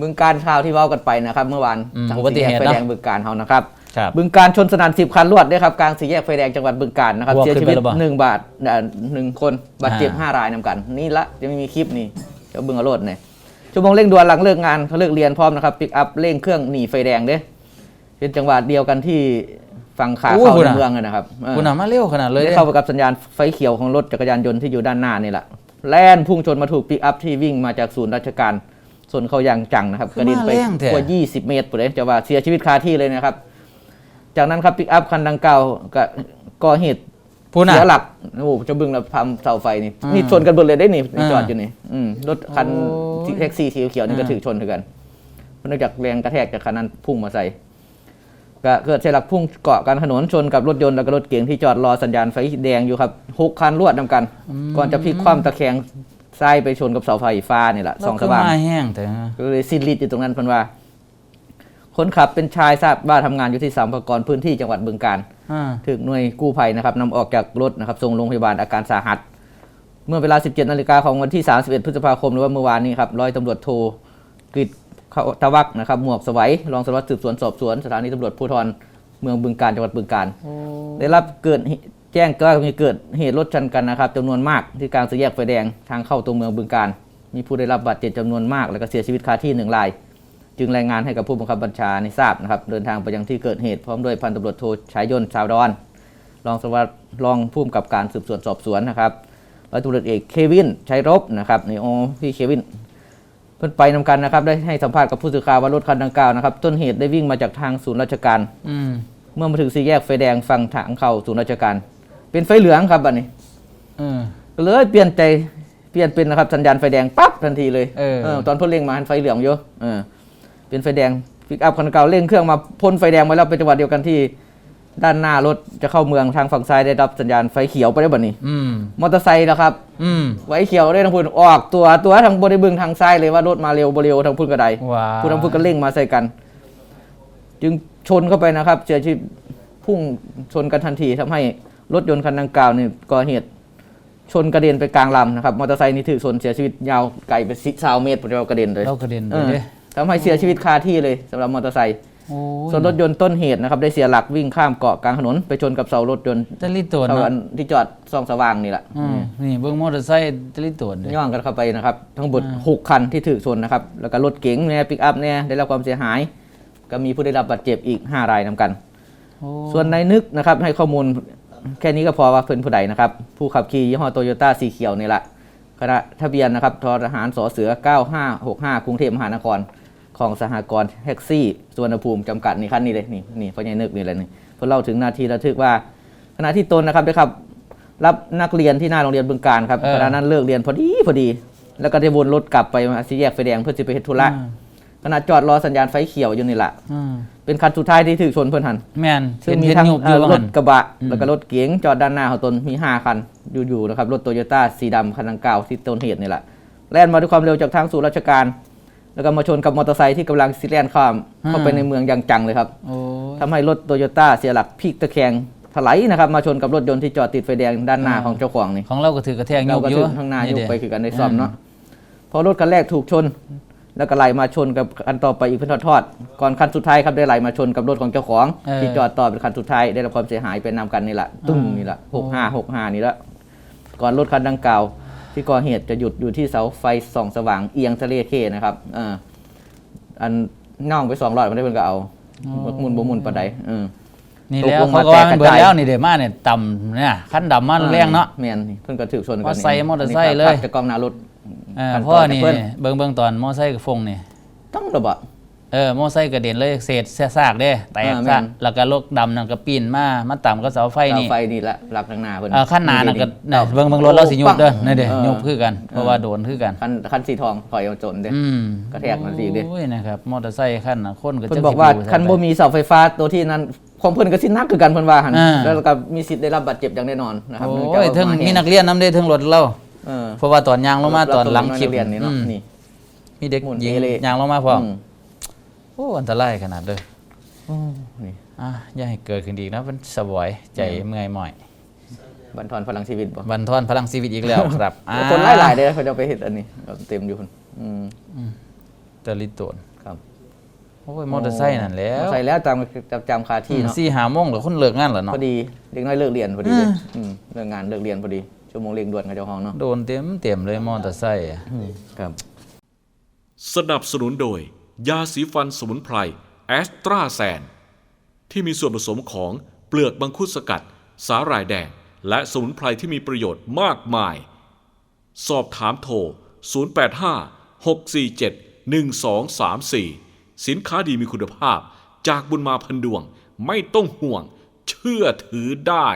บึงการข่าวที่เว้ากันไปนะครับเมื่อวานอืมทางอุบัติสี่แยกเหตุไฟเนอะแดงบึงการเฮานะครับครับ บึงการชนสนั่นสิบคันรวดด้วยครับกลางสี่แยกไฟแดงจังหวัดบึงการนะครับวัวเสียชีวิตขึ้นไปแล้วบ่หนึ่งบาทเอ่อหนึ่งคนบาดเจ็บอ่า ห้ารายนำกัน นี่ละจะไม่มีคลิปนี่เดี๋ยวบึงอรรถเนี่ยชั่วโมงเร่งด่วนหลังเลิกงานเขาเลิกเรียนพร้อมนะครับปิกอัพเร่งเครื่องหนีไฟแดงเด้เป็นจังหวัดเดียวกันที่ฝั่งขาโอ้ยเข้าคุณในอะ เมืองอะนะครับเออ คุณน่ะมาเร็วขนาดเลยได้เนี่ย เข้าไปกับสัญญาณไฟเขียวของรถจักรยานยนต์ที่อยู่ด้านหน้านี่แหละแล่นพุ่งชนมาถูกปิกอัพที่วิ่งมาจากศูนย์ราชการ ส่วนเขาอย่างจังนะครับคือกระเด็นไปมาแรงแท้กว่า 20 เมตรไปเลยจะว่าเสียชีวิตคาที่เลยนะครับ จากนั้นครับปิกอัพคันดังกล่าวก็ก่อเหตุพูดน่ะเสียหลักโอ้โหจะบึงแล้วทำเสาไฟนี่อืมนี่ชนกันเบิดเลยได้นี่นี่อ่าจอดอยู่นี่อืมรถคันโอ้ยที่แท็กซี่สีเขียวนี่ก็อ่าถือชนถึงกันเนื่องจากแรงกระแทกจากคันนั้นพุ่งมาใส่ก็เกิดเสียหลักพุ่งเกาะกลางถนนชนกับรถยนต์แล้วก็รถเก๋งที่จอดรอสัญญาณไฟแดงอยู่ครับหกคันรวดนำกัน ก่อนจะพลิกคว่ำตะแคง ซ้ายไปชนกับเสาไฟฟ้านี่แหละสองสว่างเรคือมาแห้งแต่ก็เลยสิ้นฤทธิ์อยู่ตรงนั้นเพิ่นว่า คนขับเป็นชายทราบว่าทำงานอยู่ที่สามพกรพื้นที่จังหวัดบึงการอ่าถึกหน่วยกู้ภัยนะครับนำออกจากรถนะครับส่งโรงพยาบาลอาการสาหัส เมื่อเวลา 17นาฬิกาของวันที่ 31 พฤษภาคมหรือว่าเมื่อวานนี้ครับร้อยตำรวจโทกฤษเขาตะวักนะครับหมวกสวัยรองสารวัตรสืบสวนสอบสวนสถานีตำรวจภูธรเมืองบึงการจังหวัดบึงการได้รับเกิดเหตุ แจ้งก็มีเกิดเหตุรถชนกันนะครับจำนวนมากที่กลางสี่แยกไฟแดงทางเข้าตัวเมืองบึงการ มีผู้ได้รับบาดเจ็บจำนวนมาก แล้วก็เสียชีวิตคาที่หนึ่งราย จึงรายงานให้กับผู้บังคับบัญชาในทราบนะครับ เดินทางไปยังที่เกิดเหตุพร้อมด้วยพันตำรวจโทชายยนต์ชาวดอนรองสารวัตรรองผู้กำกับการสืบสวนสอบสวนนะครับร้อยตำรวจเอกเควินชัยรบนะครับนี่โอ้พี่เควินเพิ่นไปนำกันนะครับ ได้ให้สัมภาษณ์กับผู้สื่อข่าวว่ารถคันดังกล่าวนะครับต้นเหตุได้วิ่งมาจากทางศูนย์ราชการอืมเมื่อมาถึงสี่แยกไฟแดงฝั่งทางเข้าศูนย์ราชการ เป็นไฟเหลืองครับบัดนี้เออก็เลยเปลี่ยนใจเปลี่ยนเป็นนะครับสัญญาณไฟแดงปั๊บทันทีเลยเออตอนพ่นเร่งมาไฟเหลืองอยู่เออเป็นไฟแดงปิกอัพคันเก่าเร่งเครื่องมาพ่นไฟแดงมาแล้วเป็นจังหวะเดียวกันที่ ด้านหน้ารถจะเข้าเมืองทางฝั่งซ้ายได้รับสัญญาณไฟเขียวไปได้วบัดนี้อืมมอเตอร์ไซค์นะครับอืมไฟเขียวได้ทั้งพุ่นออกตัวตัวทางบริบึงทางซ้ายเลยว่ารถมาเร็วบริเร็วทางพุ่นกระไดว้าผู้ทำพุ่นก็เร่งมาใส่กัน จึงชนเข้าไปนะครับเสียชีวิตพุ่งชนกันทันทีทำให้ รถยนต์คันดังกล่าวนี่ก่อเหตุชนกระเด็นไปกลางลำนะครับมอเตอร์ไซค์นี่ถือชนเสียชีวิตยาวไกลไปสิสาวเมตรผมจะเอากระเด็นเลยเรากระเด็นเลเอยอเด้ทำให้เสียชีวิตคาที่เลยสำหรับมอเตอร์ไซค์โอ้ยส่วนรถยนต์ต้นเหตุนะครับได้เสียหลักวิ่งข้ามเกาะกลางถนนไปชนกับเสารถยนต์ตะลิตัวเสาเนาะอันที่จอดส่องสว่างนี่แหละอืมนี่เบิ่งมอเตอร์ไซค์ตะลิตัวเลยย่องกันเข้าไปนะครับทั้งหมดอ่าหกคันที่ถูกชนนะครับแล้วก็รถเก๋งเนี่ยปิกอัพเนี่ยได้รับความเสียหาย ก็มีผู้ได้รับบาดเจ็บอีก5รายนำกันโอ้ส่วนนายนึกนะครับให้ข้อมูล แค่นี้ก็พอว่าเป็นผู้ใดนะครับ ผู้ขับขี่ยี่ห้อโตโยต้าสีเขียวนี่แหละคณะทะเบียนนะครับททหารสอเสือ 9565 กรุงเทพมหานคร ของสหกรณ์แท็กซี่สุวรรณภูมิจำกัดนี่คันนี้เลยนี่นี่พ่อใหญ่นึกนี่เลยนี่เพื่อเล่าถึงนาทีระทึกว่า ขณะที่ตนนะครับได้ขับ รับนักเรียนที่หน้าโรงเรียนบึงการครับเออขณะนั้นเลิกเรียนพอดีพอดี แล้วก็ได้วนรถกลับไปมาสี่แยกไฟแดงเพื่อจะไปเฮ็ดธุระอ่า ขณะจอดรอสัญญาณไฟเขียวอยู่นี่แหละอ่าเป็นคันสุดท้ายที่ถูกชนเพื่อนหันแม่นซึ่งเห็นมีเห็นทั้งยุบอเอ่ยู่อว่ารงั้ถนกระบะอืมแล้วก็รถเก๋งจอดด้านหน้าของตนมี5คันอยู่ๆนะครับรถโตโยต้าสีดำคันดังกล่าวที่ต้นเหตุนี่แหละแล่นมาด้วยความเร็วจากทางสู่ราชการ แล้วก็มาชนกับมอเตอร์ไซค์ที่กำลังซิแลนข้ามเข้าไปในเมืองอย่างจังเลยครับโอ้ยทำให้รถโตโยต้าเสียหลักพลิกตะแคงถลายนะครับมาชนกับรถยนต์ที่จอดติดไฟแดงด้านหน้าของเจ้าของนี่ของเราก็ถือกระแทกยุเราบก็อยู่ถึงข้างหน้ายกไปด้คือกันในซ่อมเนาะพอรถคันแรกถูกชน แล้วก็ไหลมาชนกับคันต่อไปอีกเป็นทอดๆก่อนคันสุดท้ายครับได้ไหลมาชนกับรถของเจ้าของเออ ที่จอดต่อเป็นคันสุดท้ายได้รับความเสียหายเป็นนำกันนี่แหละตึ้งนี่แหละหกห้าหกห้านี่แหละก่อนรถคันดังกล่าว ที่ก่อเหตุจะหยุดอยู่ที่เสาไฟส่องสว่างเอียงทะเลเคนะครับเอออันน่องไปสองร้อยมันได้เพิ่นก็เอามุนบ่มุนปานใดเออ นี่แล้วตกลงมาเขาก็ว่ามันแตกกระเบิดจาย แล้วนี่เดี๋ยวมาเนี่ยต่ำเนี่ยขั้นดำมันแรงเนาะ แม่นนี่เพิ่นก็ถูกชนกันมอไซค์มอเตอร์ไซค์เลยภาพจากกล้องหน้ารถเออขั้นเพราะตว่าจกนี่เพิ่น เบิ่งเบิ่งตอนมอไซค์กับฟงนี่ต้องระบะ เออมอไซค์กระเด็นเลยเศษซากๆเด้แตกอ่าแม่ซะน แล้วก็รถดำนั่นก็ปีนมามาต่ำก็เสาไฟเสานี่ไฟนี่แหละหลักทางหน้าเพิ่น เออขั้นหนานั่นก็นี่เนี่ยเบิ่งเบิ่งรถเราสิยุบเด้อนี่เด้เออ ยุบคือกัน เพราะว่าโดนคือกัน คันคันสีทองถอยเอาจนเด้ อืมกระแทกมันสิเด้ โอ้ยนะครับมอเตอร์ไซค์ขั้นน่ะคนก็เพิ่จะ นบอกว่าคันบ่มีเสาไฟฟ้าตัวที่นั้นของเพิ่นก็สิหนักคือกันเพิ่นว่าหั่นอ่า แล้วก็มีสิทธิ์ได้รับบาดเจ็บอย่างแน่นอนนะครับโอ้เนื่องจากยว่าถึงาแห้มีนักเรียนนํเด้ถึงรถเรา เออ เพราะว่าตอนยางลงมาตอนหลังคลิปนักเรียนนี่เนาะอืมนี่ มีเด็กหมุนหญิงเอเล่ ยางลงมาพร้อมอืมโอ้อันตรายขนาดเด้อโอ้นี่ อะอย่าให้เกิดขึ้นอีกนะมันสบอยใจเมื่อยหม่อยบันทอนพลังชีวิตบ่บันทอนพลังชีวิตอีกแล้วครับอ่าคนหลายๆเด้อเขาจะเอาไปเฮ็ดอันนี้เอาเต็มอยู่พุ่นอืมแต่ลิตรครับโอ้ยมอเตอร์ไซค์นั่นแหล้วใส่แล้วจำจำจำคาที่เนาะ สี่หาโมงแล้วคนเลิกงานแล้วพเนาะอดีเด็กน้อยเลิกเรียนพอดีอืมอืมเลิกงานเลิกเรียนพอดี ชั่วโมงเร่งด่วนกับเจ้าของเนาะโดนเต็มเต็มเลยมอเตอร์ไซค์อะครับ สนับสนุนโดย ยาสีฟันสมุนไพรแอสตราแซน ที่มีส่วนผสมของเปลือกบังคุดสกัด สาหร่ายแดง และสมุนไพรที่มีประโยชน์มากมาย สอบถามโทร 085 647 1234 สินค้าดีมีคุณภาพจากบุญมาพันดวงไม่ต้องห่วง เชื่อถือได้